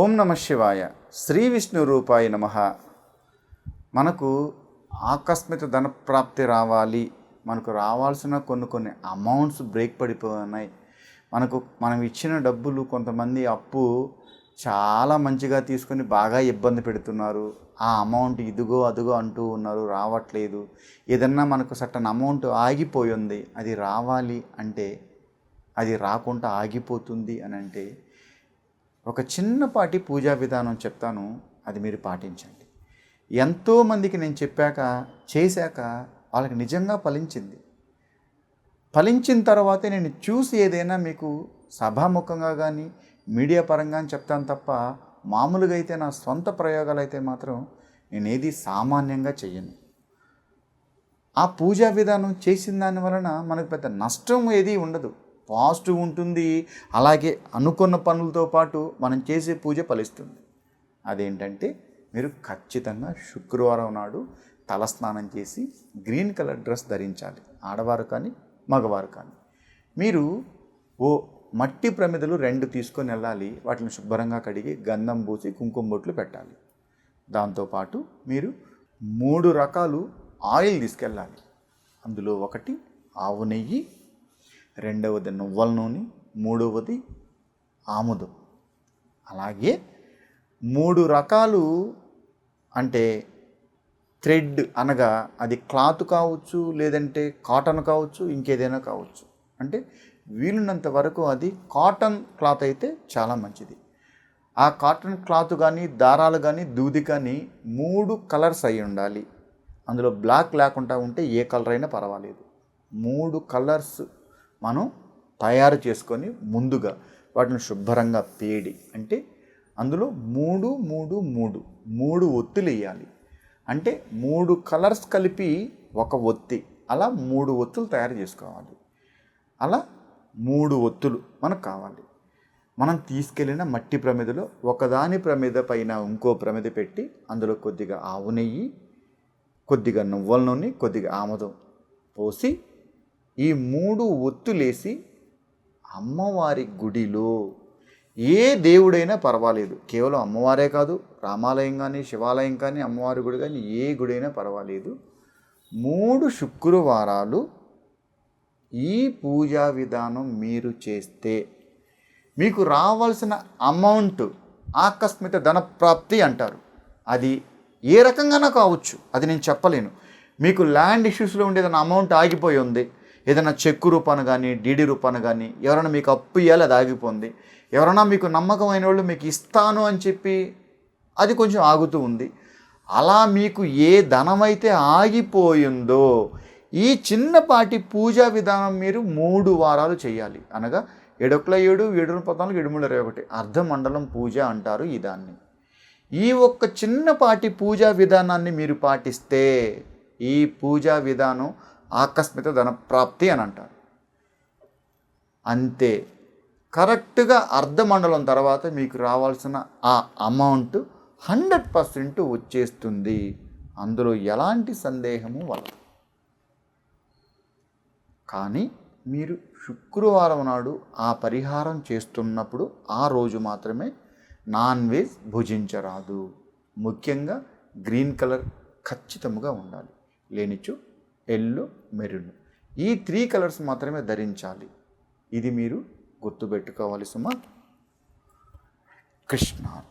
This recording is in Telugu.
ఓం నమ శివాయ. శ్రీ విష్ణు రూపాయ నమ. మనకు ఆకస్మిక ధనప్రాప్తి రావాలి. మనకు రావాల్సిన కొన్ని కొన్ని అమౌంట్స్ బ్రేక్ పడిపోతున్నాయి. మనకు మనం ఇచ్చిన డబ్బులు కొంతమంది అప్పు చాలా మంచిగా తీసుకొని బాగా ఇబ్బంది పెడుతున్నారు. ఆ అమౌంట్ ఇదిగో అదిగో అంటూ ఉన్నారు. రావట్లేదు. ఏదన్నా మనకు సట్టన్ అమౌంట్ ఆగిపోయింది. అది రావాలి అంటే అది రాకుండా ఆగిపోతుంది అని అంటే ఒక చిన్నపాటి పూజా విధానం చెప్తాను అది మీరు పాటించండి. ఎంతోమందికి నేను చెప్పాక చేశాక వాళ్ళకి నిజంగా ఫలించింది. ఫలించిన తర్వాతే నేను చూసి ఏదైనా మీకు సభాముఖంగా కానీ మీడియా పరంగా అని చెప్తాను తప్ప మామూలుగా అయితే నా సొంత ప్రయోగాలు అయితే మాత్రం నేను ఏది సామాన్యంగా చెయ్యను. ఆ పూజా విధానం చేసిన దాని వలన మనకు పెద్ద నష్టం ఏది ఉండదు. పాజిటివ్ ఉంటుంది. అలాగే అనుకున్న పనులతో పాటు మనం చేసే పూజ ఫలిస్తుంది. అదేంటంటే మీరు ఖచ్చితంగా శుక్రవారం నాడు తలస్నానం చేసి గ్రీన్ కలర్ డ్రెస్ ధరించాలి. ఆడవారు కానీ మగవారు కానీ. మీరు ఓ మట్టి ప్రమిదలు రెండు తీసుకొని వెళ్ళాలి. వాటిని శుభ్రంగా కడిగి గంధం పూసి కుంకుమ బొట్లు పెట్టాలి. దాంతోపాటు మీరు మూడు రకాలు ఆయిల్ తీసుకెళ్ళాలి. అందులో ఒకటి ఆవు నెయ్యి రెండవది నువ్వుల నూనె మూడవది ఆముదం. అలాగే మూడు రకాలు అంటే థ్రెడ్ అనగా అది క్లాత్ కావచ్చు లేదంటే కాటన్ కావచ్చు ఇంకేదైనా కావచ్చు. అంటే వీలున్నంత వరకు అది కాటన్ క్లాత్ అయితే చాలా మంచిది. ఆ కాటన్ క్లాత్ కానీ దారాలు కానీ దూది కానీ మూడు కలర్స్ అయి ఉండాలి. అందులో బ్లాక్ లేకుండా ఉంటే ఏ కలర్ అయినా పర్వాలేదు. మూడు కలర్స్ మనం తయారు చేసుకొని ముందుగా వాటిని శుభ్రంగా పేడి అంటే అందులో మూడు మూడు మూడు మూడు ఒత్తులు వేయాలి. అంటే మూడు కలర్స్ కలిపి ఒక ఒత్తి అలా మూడు ఒత్తులు తయారు చేసుకోవాలి. అలా మూడు ఒత్తులు మనకు కావాలి. మనం తీసుకెళ్ళిన మట్టి ప్రమిదలో ఒకదాని ప్రమిద పైన ఇంకో ప్రమిద పెట్టి అందులో కొద్దిగా ఆవు నెయ్యి కొద్దిగా నువ్వుల నూనె కొద్దిగా ఆముదం పోసి ఈ మూడు ఒత్తులేసి అమ్మవారి గుడిలో ఏ దేవుడైనా పర్వాలేదు. కేవలం అమ్మవారే కాదు రామాలయం కానీ శివాలయం కానీ అమ్మవారి గుడి కానీ ఏ గుడైనా పర్వాలేదు. మూడు శుక్రవారాలు ఈ పూజా విధానం మీరు చేస్తే మీకు రావాల్సిన అమౌంట్ ఆకస్మిక ధనప్రాప్తి అంటారు. అది ఏ రకంగానో కావచ్చు అది నేను చెప్పలేను. మీకు ల్యాండ్ ఇష్యూస్లో ఉండేదన్న అమౌంట్ ఆగిపోయి ఉంది. ఏదైనా చెక్కు రూపాన కానీ డీడీ రూపాన కానీ ఎవరైనా మీకు అప్పు ఇవ్వాలి అది ఆగిపోయింది. ఎవరైనా మీకు నమ్మకమైన వాళ్ళు మీకు ఇస్తాను అని చెప్పి అది కొంచెం ఆగుతూ ఉంది. అలా మీకు ఏ ధనమైతే ఆగిపోయిందో ఈ చిన్నపాటి పూజా విధానం మీరు మూడు వారాలు చేయాలి. అనగా ఏడొక్కల ఏడు ఏడు పద్నాలుగు మూడు ఇరవై ఒకటి. అర్ధమండలం పూజ అంటారు ఈ దాన్ని. ఈ ఒక్క చిన్నపాటి పూజా విధానాన్ని మీరు పాటిస్తే ఈ పూజా విధానం ఆకస్మిక ధనప్రాప్తి అని అంటారు. అంతే. కరెక్ట్గా అర్ధమండలం తర్వాత మీకు రావాల్సిన ఆ అమౌంట్ హండ్రెడ్ పర్సెంట్ వచ్చేస్తుంది. అందులో ఎలాంటి సందేహము వల్ల. కానీ మీరు శుక్రవారం నాడు ఆ పరిహారం చేస్తున్నప్పుడు ఆ రోజు మాత్రమే నాన్ వెజ్ భుజించరాదు. ముఖ్యంగా గ్రీన్ కలర్ ఖచ్చితముగా ఉండాలి. లేనిచో ఎల్లో మెరూన్ ఈ త్రీ కలర్స్ మాత్రమే ధరించాలి. ఇది మీరు గుర్తుపెట్టుకోవాలి సుమా. కృష్ణ.